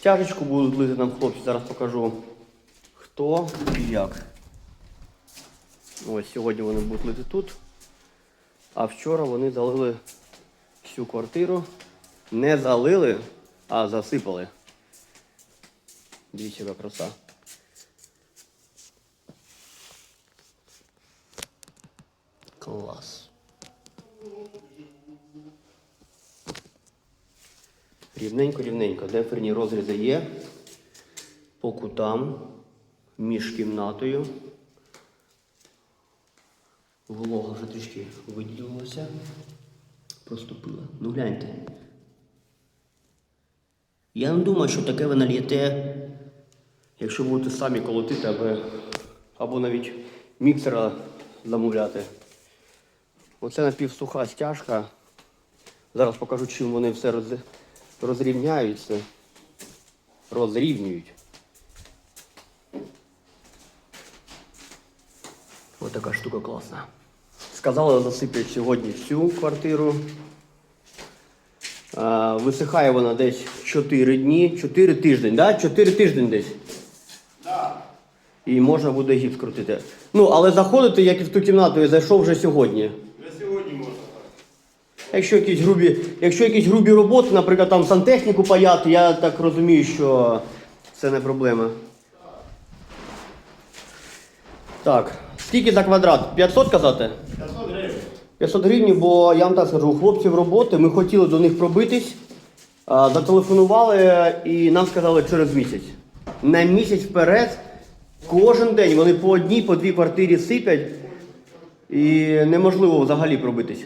Стяжечку будуть лити нам хлопці, зараз покажу хто і як. Ось сьогодні вони будуть лити тут. А вчора вони залили всю квартиру. Не залили, а засипали. Дивіться, яка краса. Клас. Рівненько, рівненько. Деферні розрізи є. По кутам, між кімнатою. Волога вже трішки виділилася. Проступила. Ну гляньте. Я не думаю, що таке ви нальєте, якщо будете самі колотити, або, або навіть міксера замовляти. Оце напівсуха стяжка. Зараз покажу, чим вони все роз... розрівняються. Розрівнюють. Ось така штука класна. Сказали, засиплять сьогодні всю квартиру. А, висихає вона десь 4 дні, 4 тиждень, да? 4 тиждень десь. І можна буде гіпс крутити. Ну, але заходити, як і в ту кімнату, я зайшов вже сьогодні. Якщо якісь грубі, якщо якісь грубі роботи, наприклад, там сантехніку паяти, я так розумію, що це не проблема. Так, скільки за квадрат? 500 казати? 500 гривень. 500 гривень, бо я вам так скажу, у хлопців роботи, ми хотіли до них пробитись, зателефонували і нам сказали через місяць. На місяць вперед, кожен день вони по одній, по дві квартирі сипять і неможливо взагалі пробитись.